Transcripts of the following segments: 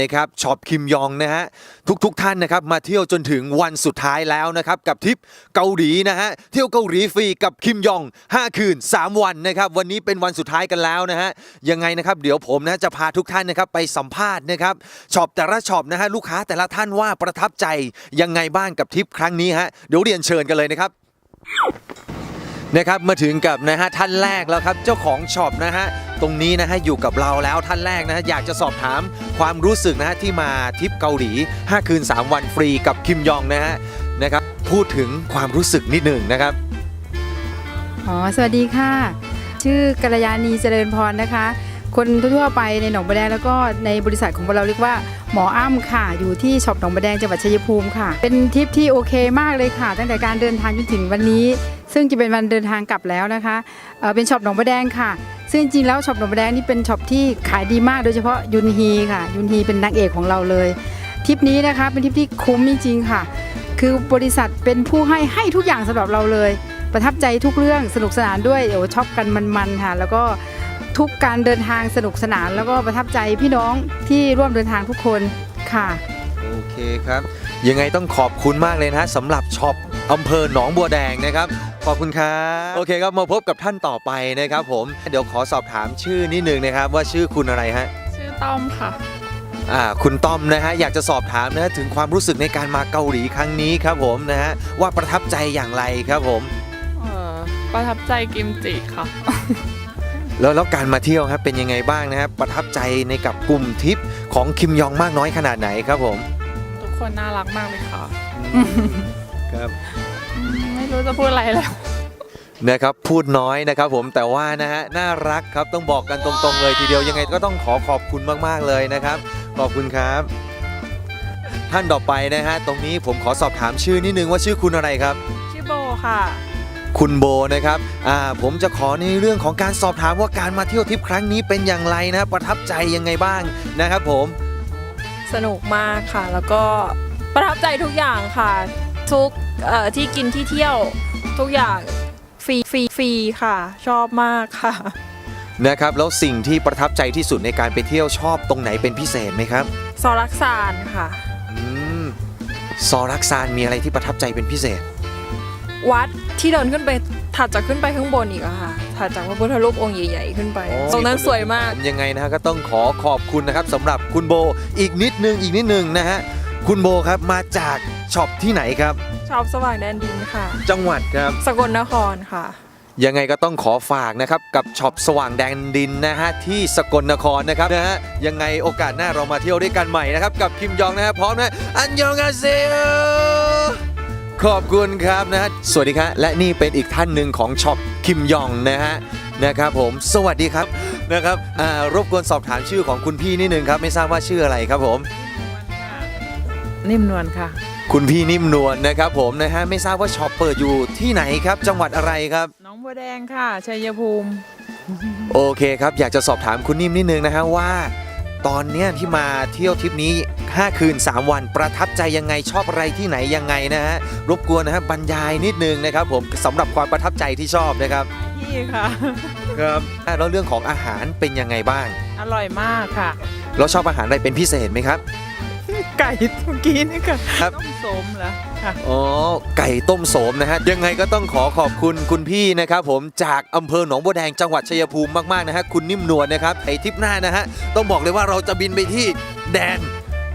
นะครับช็อปคิมยองนะฮะทุกๆทท่านนะครับมาเที่ยวจนถึงวันสุดท้ายแล้วนะครับกับทริปเกาหลีนะฮะเที่ยวเกาหลีฟรีกับคิมยอง 5 คืน 3 วันนะครับวันนี้เป็นวันสุดท้ายกันแล้วนะฮะยังไงนะครับเดี๋ยวผมนะจะพาทุกท่านนะครับไปสัมภาษณ์นะครับช็อปแต่ละช็อปนะฮะลูกค้าแต่ละท่านว่าประทับใจยังไงบ้างกับทริปครั้งนี้ฮะเดี๋ยวเรียนเชิญกันเลยนะครับนะครับมาถึงกับนะฮะท่านแรกแล้วครับเจ้าของช็อปนะฮะ ตรงนี้นะฮะอยู่กับเราแล้วท่านแรกนะฮะอยากจะสอบถามความรู้สึกนะฮะที่มาทริปเกาหลี 5 คืน 3 วันฟรีกับคิมยองนะฮะนะครับพูดถึงความรู้สึกนิดหนึ่งนะครับ อ๋อ สวัสดีค่ะ ชื่อกัลยาณีเจริญพรนะคะ คนทั่วๆไปในหนองบัวแดงแล้วก็ในบริษัทของเราเรียกว่าหมออ้ำค่ะ อยู่ที่ช็อปหนองบัวแดงจังหวัดชัยภูมิค่ะ เป็นทริปที่โอเคมากเลยค่ะ ตั้งแต่การเดินทางจนถึงวันนี้ ซึ่งจะเป็นวันเดินทางกลับแล้วนะคะเเป็นช็อปหนองบัวแดงค่ะ ซึ่งจริงๆแล้วช็อปหนองบัวแดงนี่เป็นช็อปที่ขายดีมากโดยเฉพาะยุนฮีค่ะ ยุนฮีเป็นนางเอกของเราเลยทริปนี้นะคะเป็นทริปที่คุ้มจริงๆค่ะ คือบริษัทเป็นผู้ให้ให้ทุกอย่างสำหรับเราเลย ประทับใจทุกเรื่องสนุกสนานด้วยเดี๋ยวช็อปกันมันๆค่ะ แล้วก็ทุกการเดินทางสนุกสนาน แล้วก็ประทับใจพี่น้องที่ร่วมเดินทางทุกคนค่ะโอเคครับ ยังไงต้องขอบคุณมากเลยนะฮะสำหรับช็อปอำเภอหนองบัวแดงนะครับ ขอบคุณครับโอเคครับมาพบกับท่านต่อไปนะครับผม เดี๋ยวขอสอบถามชื่อนิดหนึ่งนะครับ ว่าชื่อคุณอะไรฮะชื่อต้อมค่ะ อ่าคุณต้อมนะฮะอยากจะสอบถามนะฮะถึงความรู้สึกในการมาเกาหลีครั้งนี้ครับผมนะฮะว่าประทับใจอย่างไรครับผม เอ่อประทับใจกิมจิค่ะ แล้วแล้วการมาเที่ยวครับเป็นยังไงบ้างนะครับประทับใจในกับกลุ่มทริปของคิมยองมากน้อยขนาดไหนครับผมทุกคนน่ารักมากเลยค่ะ ครับอืมไม่ รู้จะพูดอะไรแล้ว นะครับพูดน้อยนะครับผมแต่ว่านะฮะน่ารักครับต้องบอกกันตรงๆเลยทีเดียวยังไงก็ต้องขอขอบคุณมากๆเลยนะครับ ขอบคุณครับ ท่านต่อไปนะฮะตรงนี้ผมขอสอบถามชื่อนิดนึงว่าชื่อคุณอะไรครับ ชื่อโบค่ะ คุณโบนะครับอ่าผมจะขอในเรื่องของการสอบถามว่าการมาเที่ยวทริปครั้งนี้เป็นอย่างไรนะประทับใจยังไงบ้างนะครับผม สนุกมากค่ะ แล้วก็ประทับใจทุกอย่างค่ะ ทุกเอ่อที่กินที่เที่ยวทุกอย่างฟรีฟรีฟรีค่ะ ชอบมากค่ะ นะครับแล้วสิ่งที่ประทับใจที่สุดในการไปเที่ยวชอบตรงไหนเป็นพิเศษไหมครับซอรักซานค่ะ อืมซอรักซานมีอะไรที่ประทับใจเป็นพิเศษ วัดที่เดินขึ้นไปถัดจากขึ้นไปข้างบนอีกอะค่ะถัดจากพระพุทธรูปองค์ใหญ่ ๆ ขึ้นไป ตรงนั้นสวยมาก ยังไงนะฮะก็ต้องขอขอบคุณนะครับสำหรับคุณโบอีกนิดนึงอีกนิดนึงนะฮะ คุณโบครับมาจากช็อปที่ไหนครับ ชอบสว่างแดนดินค่ะ จังหวัดครับ สกลนครค่ะ ยังไงก็ต้องขอฝากนะครับกับช็อปสว่างแดนดินนะฮะที่สกลนครนะครับนะฮะยังไงโอกาสหน้าเรามาเที่ยวด้วยกันใหม่นะครับกับคิมยองนะฮะพร้อมนะอันยองอาเซโอ ขอบคุณครับนะฮะสวัสดีครับและนี่เป็นอีกท่านหนึ่งของช็อปคิมยองนะฮะนะครับผมสวัสดีครับนะครับอ่ารบกวนสอบถามชื่อของคุณพี่นิดนึงครับ ไม่ทราบว่าชื่ออะไรครับผม นิ่มนวลค่ะ คุณพี่นิ่มนวลนะครับผมนะฮะไม่ทราบว่าช็อปเปิดอยู่ที่ไหนครับ จังหวัดอะไรครับ น้องบัวแดงค่ะ ชัยภูมิ โอเคครับอยากจะสอบถามคุณนิ่มนิดนึงนะฮะว่า ตอนเนี้ยที่มาเที่ยวทริปนี้ 5 คืน 3 วันประทับใจยังไงชอบอะไรที่ไหนยังไงนะฮะรบกวนนะฮะบรรยายนิดนึงนะครับผมสำหรับความประทับใจที่ชอบนะครับที่ค่ะ ครับแล้วเรื่องของอาหารเป็นยังไงบ้าง อร่อยมากค่ะ เราชอบอาหารอะไรเป็นพิเศษไหมครับ ไก่เมื่อกี้นี่ค่ะครับ ต้มสมเหรอค่ะ อ๋อไก่ต้มโสมนะฮะ ยังไงก็ต้องขอขอบคุณคุณพี่นะครับผมจากอำเภอหนองบัวแดงจังหวัดชัยภูมิมาก ๆ นะฮะ คุณนิ่มนวลนะครับไอทริปหน้านะฮะ ต้องบอกเลยว่าเราจะบินไปที่แดน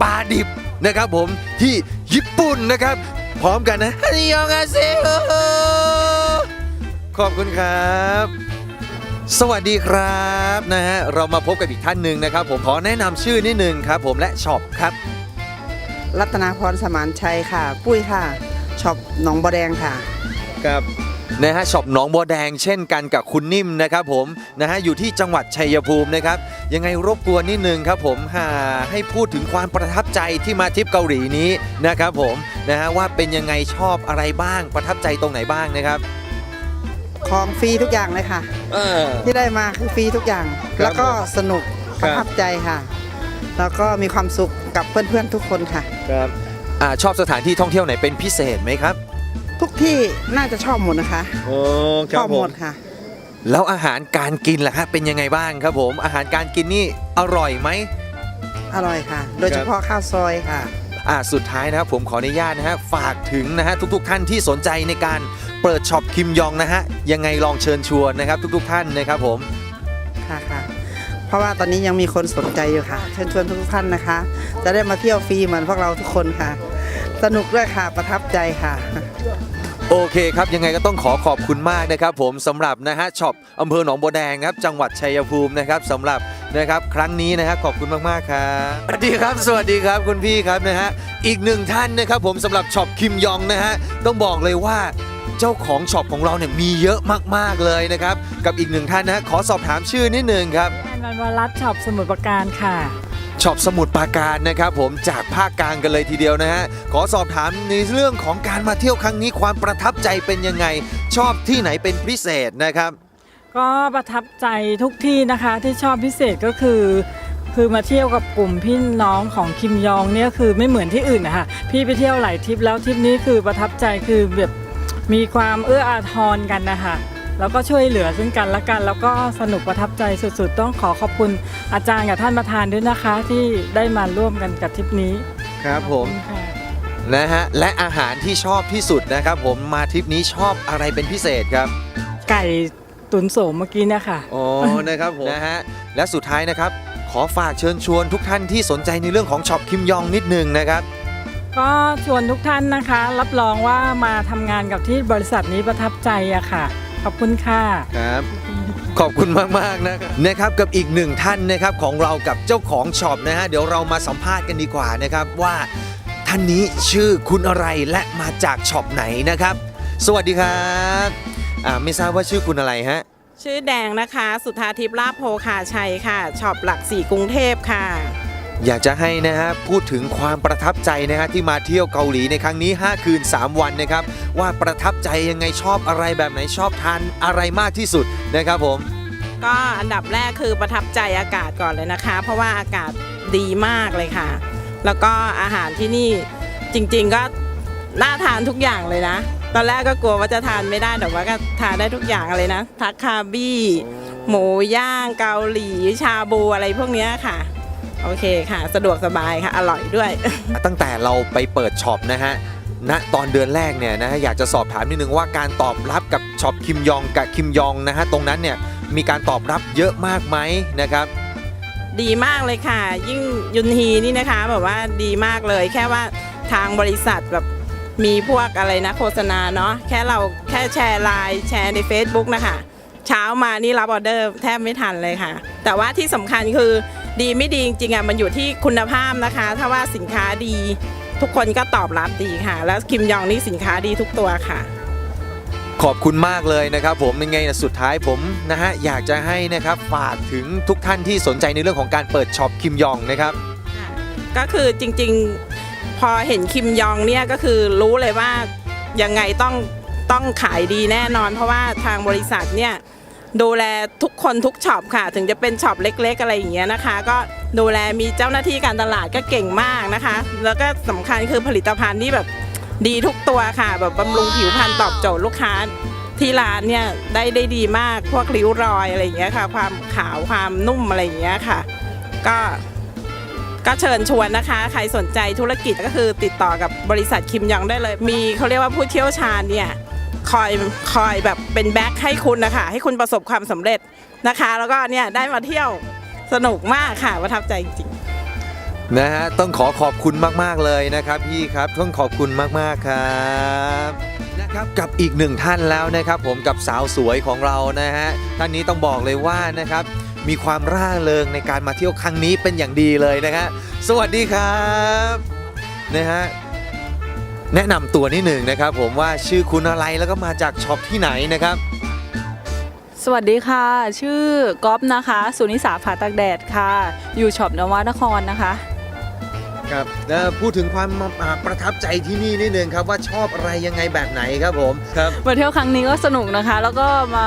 ปาดิบนะครับผมที่ญี่ปุ่นนะครับ พร้อมกันนะฮันยองอาเซโอขอบคุณครับ สวัสดีครับนะฮะเรามาพบกับอีกท่านหนึ่งนะครับ ผมขอแนะนำชื่อนิดนึงครับ ผมและช็อปครับ รัตนาพรสมานชัยค่ะ ปุ้ยค่ะช็อปหนองบัวแดงค่ะ ครับนะฮะช็อปหนองบัวแดงเช่นกันกับคุณนิ่มนะครับผมนะฮะอยู่ที่จังหวัดชัยภูมินะครับ ยังไงรบกวนนิดนึงครับผมหาให้พูดถึงความประทับใจที่มาทริปเกาหลีนี้นะครับผมนะฮะว่าเป็นยังไงชอบอะไรบ้างประทับใจตรงไหนบ้างนะครับ ของฟรีทุกอย่างเลยค่ะเออที่ได้มาคือฟรีทุกอย่าง ครับแล้วก็สนุกคปรับระทับใจค่ะ แล้วก็มีความสุขกับเพื่อนๆทุกคนค่ะ ครับอ่าชอบสถานที่ท่องเที่ยวไหนเป็นพิเศษไหมครับทุกที่น่าจะชอบหมดนะคะโอ้ชอบหมดค่ะ แล้วอาหารการกินล่ะฮะเป็นยังไงบ้างครับผม อาหารการกินนี่อร่อยไหมอร่อยค่ะ โดยเฉพาะข้าวซอยค่ะ อ่าสุดท้ายนะครับผมขออนุญาตนะฮะฝากถึงนะฮะทุกๆท่านที่สนใจในการเปิดช็อปคิมยองนะฮะยังไงลองเชิญชวนนะครับ ทุกๆท่านนะครับผมค่ะค่ะ เพราะว่าตอนนี้ยังมีคนสนใจอยู่ค่ะ เชิญชวนทุกท่านนะคะ จะได้มาเที่ยวฟรีเหมือนพวกเราทุกคนค่ะ สนุกด้วยค่ะประทับใจค่ะ โอเคครับ ยังไงก็ต้องขอขอบคุณมากนะครับผมสำหรับนะฮะช็อปอำเภอหนองบัวแดงครับจังหวัดชัยภูมินะครับสำหรับนะครับครั้งนี้นะฮะขอบคุณมากๆครับสวัสดีครับ สวัสดีครับคุณพี่ครับนะฮะอีกหนึ่งท่านนะครับผมสำหรับช็อปคิมยองนะฮะต้องบอกเลยว่าเจ้าของช็อปของเราเนี่ยมีเยอะมากๆเลยนะครับกับอีกหนึ่งท่านนะฮะขอสอบถามชื่อนิดหนึ่งครับ นันวรัตน์ช็อปสมุทรปราการค่ะ ช็อปสมุทรปราการนะครับผมจากภาคกลางกันเลยทีเดียวนะฮะ ขอสอบถามในเรื่องของการมาเที่ยวครั้งนี้ความประทับใจเป็นยังไง ชอบที่ไหนเป็นพิเศษนะครับ ก็ประทับใจทุกที่นะคะที่ชอบพิเศษก็คือ คือมาเที่ยวกับกลุ่มพี่น้องของคิมยองเนี่ยคือไม่เหมือนที่อื่นนะคะพี่ไปเที่ยวหลายทริปแล้วทริปนี้คือประทับใจคือแบบมีความเอื้ออาทรกันนะคะ แล้วก็ช่วยเหลือซึ่งกันและกัน แล้วก็สนุกประทับใจสุดๆ ต้องขอขอบคุณอาจารย์กับท่านประธานด้วยนะคะ ที่ได้มาร่วมกันกับทริปนี้ครับผม ขอบคุณค่ะ นะฮะ และอาหารที่ชอบที่สุดนะครับผมมาทริปนี้ชอบอะไรเป็นพิเศษครับ ไก่ตุนโสมเมื่อกี้เนี่ยค่ะอ๋อ นะครับผม นะฮะ และสุดท้ายนะครับ ขอฝากเชิญชวนทุกท่านที่สนใจในเรื่องของช็อปคิมยองนิดหนึงนะครับ ก็ชวนทุกท่านนะคะ รับรองว่ามาทำงานกับที่บริษัทนี้ประทับใจอะค่ะ ขอบคุณค่ะ ครับ ขอบคุณมากๆนะครับนะครับกับอีกหนึ่งท่านนะครับของเรากับเจ้าของช็อปนะฮะเดี๋ยวเรามาสัมภาษณ์กันดีกว่านะครับว่าท่านนี้ชื่อคุณอะไรและมาจากช็อปไหนนะครับ สวัสดีครับอ่าไม่ทราบว่าชื่อคุณอะไรฮะ ชื่อแดงนะคะ สุธาทิพย์ลาภโพคาชัยค่ะช็อปหลักสี่กรุงเทพค่ะ อยากจะให้นะฮะพูดถึงความประทับใจนะฮะที่มาเที่ยวเกาหลีในครั้งนี้ 5 คืน 3 วันนะครับ ว่าประทับใจยังไงชอบอะไรแบบไหนชอบทานอะไรมากที่สุดนะครับผม ก็อันดับแรกคือประทับใจอากาศก่อนเลยนะคะ เพราะว่าอากาศดีมากเลยค่ะ แล้วก็อาหารที่นี่จริงๆก็น่าทานทุกอย่างเลยนะ ตอนแรกก็กลัวว่าจะทานไม่ได้แต่ว่าก็ทานได้ทุกอย่างเลยนะทักคาบี้ หมูย่างเกาหลีชาบูอะไรพวกเนี้ยค่ะ โอเคค่ะ สะดวกสบายค่ะ อร่อยด้วย ตั้งแต่เราไปเปิดช็อปนะฮะณตอนเดือนแรกเนี่ยนะฮะอยากจะสอบถามนิดนึงว่าการตอบรับกับช็อปคิมยองกับคิมยองนะฮะตรงนั้นเนี่ยมีการตอบรับเยอะมากไหมนะครับ ดีมากเลยค่ะ ยิ่งยุนฮีนี่นะคะแบบว่าดีมากเลย แค่ว่าทางบริษัทแบบมีพวกอะไรนะโฆษณาเนาะแค่เราแค่แชร์ไลน์แชร์ใน Facebook นะคะ เช้ามานี่รับออเดอร์แทบไม่ทันเลยค่ะ แต่ว่าที่สำคัญคือ ดีไม่ดีจริงๆอะมันอยู่ที่คุณภาพนะคะ ถ้าว่าสินค้าดีทุกคนก็ตอบรับดีค่ะ แล้วคิมยองนี่สินค้าดีทุกตัวค่ะ ขอบคุณมากเลยนะครับ ผมยังไงนะสุดท้ายผมนะฮะอยากจะให้นะครับฝากถึงทุกท่านที่สนใจในเรื่องของการเปิดช็อปคิมยองนะครับ ก็คือจริงๆพอเห็นคิมยองเนี่ยก็คือรู้เลยว่ายังไงต้องต้องขายดีแน่นอน เพราะว่าทางบริษัทเนี่ย ดูแลทุกคนทุกช็อปค่ะ ถึงจะเป็นช็อปเล็ก ๆ อะไรอย่างเงี้ยนะคะ ก็ดูแลมีเจ้าหน้าที่การตลาดก็เก่งมากนะคะ แล้วก็สำคัญคือผลิตภัณฑ์ที่แบบดีทุกตัวค่ะ แบบบำรุงผิวพรรณตอบโจทย์ลูกค้าที่ร้านเนี่ยได้ได้ดีมากพวกริ้วรอยอะไรอย่างเงี้ยค่ะ ความขาวความนุ่มอะไรอย่างเงี้ยค่ะ ก็ก็เชิญชวนนะคะ ใครสนใจธุรกิจก็คือติดต่อกับบริษัทคิมยองได้เลย มีเขาเรียกว่าผู้เชี่ยวชาญเนี่ย คอยคอยแบบเป็นแบ็คให้คุณนะคะให้คุณประสบความสำเร็จนะคะ แล้วก็เนี่ยได้มาเที่ยวสนุกมากค่ะประทับใจจริงๆนะฮะต้องขอขอบคุณมาก ๆ เลยนะครับพี่ครับต้องขอบคุณมาก ๆ ครับนะครับกับอีกหนึ่งท่านแล้วนะครับ ผมกับสาวสวยของเรานะฮะท่านนี้ต้องบอกเลยว่านะครับมีความร่าเริงในการมาเที่ยวครั้งนี้เป็นอย่างดีเลยนะฮะสวัสดีครับนะฮะ แนะนำตัวนิดหนึ่งนะครับ ผมว่าชื่อคุณอะไรแล้วก็มาจากช็อปที่ไหนนะครับ สวัสดีค่ะ ชื่อก๊อฟนะคะ สุนิสาผาตากแดดค่ะ อยู่ช็อปนวัตนครนะคะ ครับแล้วพูดถึงความอ่าประทับใจที่นี่นิดนึงครับว่าชอบอะไรยังไงแบบไหนครับผมครับ มาเที่ยวครั้งนี้ก็สนุกนะคะ แล้วก็มา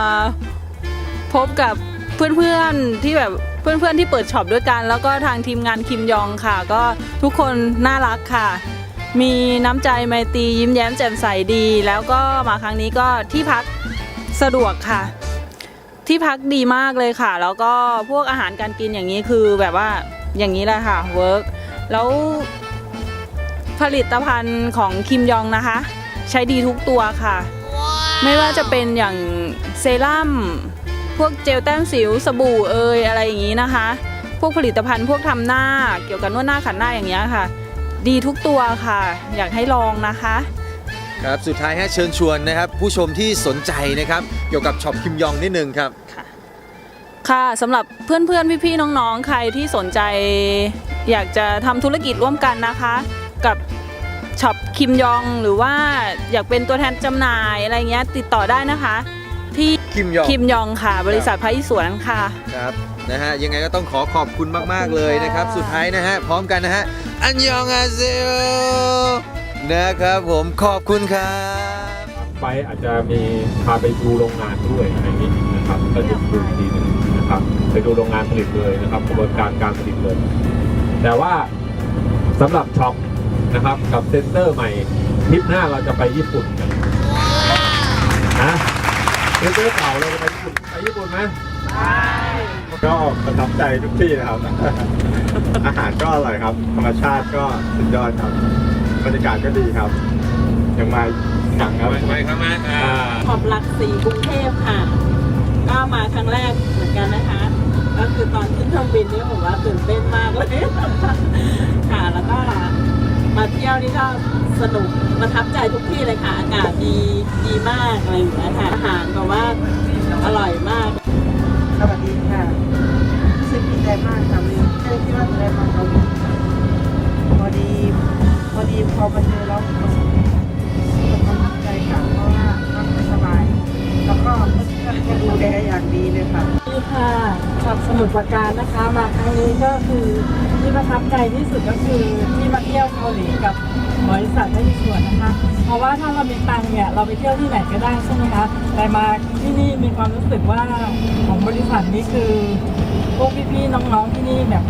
พบกับเพื่อนๆที่แบบเพื่อนๆที่เปิดช็อปด้วยกัน แล้วก็ทางทีมงานคิมยองค่ะ ก็ทุกคนน่ารักค่ะ มีน้ำใจไมตรียิ้มแย้มแจ่มใสดี แล้วก็มาครั้งนี้ก็ที่พักสะดวกค่ะ ที่พักดีมากเลยค่ะ แล้วก็พวกอาหารการกินอย่างนี้คือแบบว่าอย่างนี้แหละค่ะเวิร์กแล้วผลิตภัณฑ์ของคิมยองนะคะ ใช้ดีทุกตัวค่ะ ไม่ว่าจะเป็นอย่างเซรั่มพวกเจลแต้มสิวสบู่เอยอะไรอย่างนี้นะคะ พวกผลิตภัณฑ์พวกทำหน้าเกี่ยวกับนวดหน้าขันหน้าอย่างเงี้ยค่ะ ดีทุกตัวค่ะ อยากให้ลองนะคะ ครับสุดท้ายฮะเชิญชวนนะครับ ผู้ชมที่สนใจนะครับ เกี่ยวกับช็อปคิมยองนิดนึงครับ ค่ะสำหรับเพื่อนๆ พี่ๆ น้องๆ ใครที่สนใจ อยากจะทำธุรกิจร่วมกันนะคะ กับช็อปคิมยองหรือว่าอยากเป็นตัวแทนจำหน่ายอะไรเงี้ยติดต่อได้นะคะ ที่คิมยองคิมยองค่ะ บริษัทพระอิศวรค่ะ ครับนะฮะยังไงก็ต้องขอขอบคุณมาก ๆ เลยนะครับ สุดท้ายนะฮะพร้อมกันนะฮะ อันยองอาเซโอนะครับผมขอบคุณครับไปอาจจะมีพาไปดูโรงงานด้วยอะไรอย่างนี้นะครับก็จะดูอีกทีหนึงนะครับไปดูโรงงานผลิตเลยนะครับกระบวนการการผลิตเลย แต่ว่าสำหรับช็อปนะครับกับเซ็นเตอร์ใหม่ทริปหน้าเราจะไปญี่ปุ่นกันนะเซ็นเตอร์เก่าเราจะไปญี่ปุ่นไปญี่ปุ่นไหม ก็ประทับใจทุกที่นะครับ อาหารก็อร่อยครับ ธรรมชาติก็สุดยอดครับ บรรยากาศก็ดีครับ ยังมาหนังครับไม่ครับมาขอบหลักสี่กรุงเทพค่ะ ก็มาครั้งแรกเหมือนกันนะคะ ก็คือตอนขึ้นเครื่องบินนี่ผมว่าตื่นเต้นมากเลยค่ะ แล้วก็มาเที่ยวนี่ก็สนุกประทับใจทุกที่เลยค่ะ อากาศดีดีมากอะไรอย่างเงี้ยค่ะอาหารแบบว่าอร่อยมาก มากค่ะไม่ไม่ได้คิดว่าจะได้มาเกาหลีพอดีพอดีพอมาเจอแล้วประสบความทับใจค่ะเพราะว่าพักไม่สบาย แล้วก็เพื่อนก็ดูแลอย่างดีเลยค่ะนี่ค่ะจากสมุทรปราการนะคะ มาครั้งนี้ก็คือที่ประทับใจที่สุดก็คือที่มาเที่ยวเกาหลีกับบริษัทไม่มีส่วนนะคะ เพราะว่าถ้าเรามีตังค์เนี่ยเราไปเที่ยวที่ไหนก็ได้ใช่ไหมคะแต่มาที่นี่มีความรู้สึกว่าของบริษัทนี้คือ พวกพี่ๆน้องๆที่นี่แบบ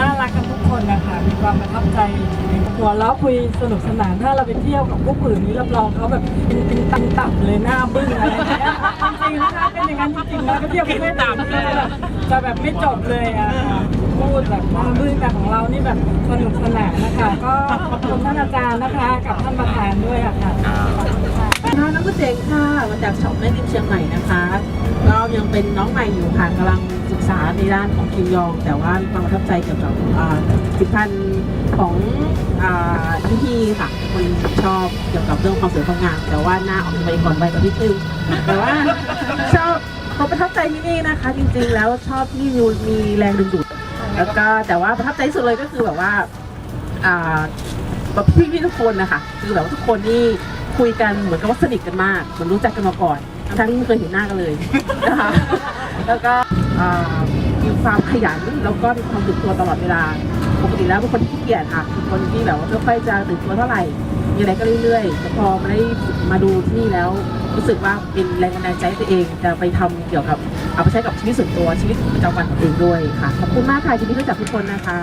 น่ารักกันทุกคนนะคะมีความประทับใจในตัวแล้วคุยสนุกสนานถ้าเราไปเที่ยวกับพวกอื่นนี้รับรองเขาแบบเป็นเป็นตันตับเลยหน้าบึ้งอะไรอย่างเงี้ยจริงๆนะคะเป็นอย่างนั้นจริงๆนะไปเที่ยวกับเพื่ต่างประเทศจะแบบไม่จบเลยอะพูดแบบหน้าบึ้งแต่ของเรานี่แบบสนุกสนานนะคะ ก็ขอบคุณท่านอาจารย์นะคะ กับท่านประธานด้วยอะค่ะ น้องกุเจงค่ะมาจากช็อปแม่ริมเชียงใหม่นะคะก็ยังเป็นน้องใหม่อยู่ค่ะกำลังศึกษาในด้านของคิวยอง แต่ว่ามีความประทับใจเกี่ยวกับอ่าผลิตภัณฑ์ของพี่พี่ค่ะคนชอบเกี่ยวกับเรื่องความสวยความงามแต่ว่าหน้าออกไปก่อนไปกับพี่คิวแต่ว่าชอบเขาประทับใจที่นี่นะคะ จริงๆ แล้วชอบที่มีมีแรงดึงดูดแล้วก็แต่ว่าประทับใจสุดเลยก็คือแบบว่า แบบพี่ๆทุกคนนะคะคือแบบว่าทุกคนนี่คุยกันเหมือนกับว่าสนิทกันมากเหมือนรู้จักกันมาก่อน ทั้งไม่เคยเห็นหน้ากันเลยนะคะแล้วก็มีความขยันแล้วก็มีความตื่นตัวตลอดเวลาปกติแล้วเป็นคนที่ขี้เกียจค่ะเป็นคนที่แบบว่าไม่ค่อยจะตื่นตัวเท่าไหร่มีอะไรก็เรื่อยๆแต่พอมาได้มาดูที่นี่แล้วรู้สึกว่าเป็นแรงบันดาลใจตัวเองจะไปทำเกี่ยวกับเอาไปใช้กับชีวิตส่วนตัวชีวิตประจำวันของตัวเองด้วยค่ะขอบคุณมากค่ะยินดีรู้จักทุกคนนะคะ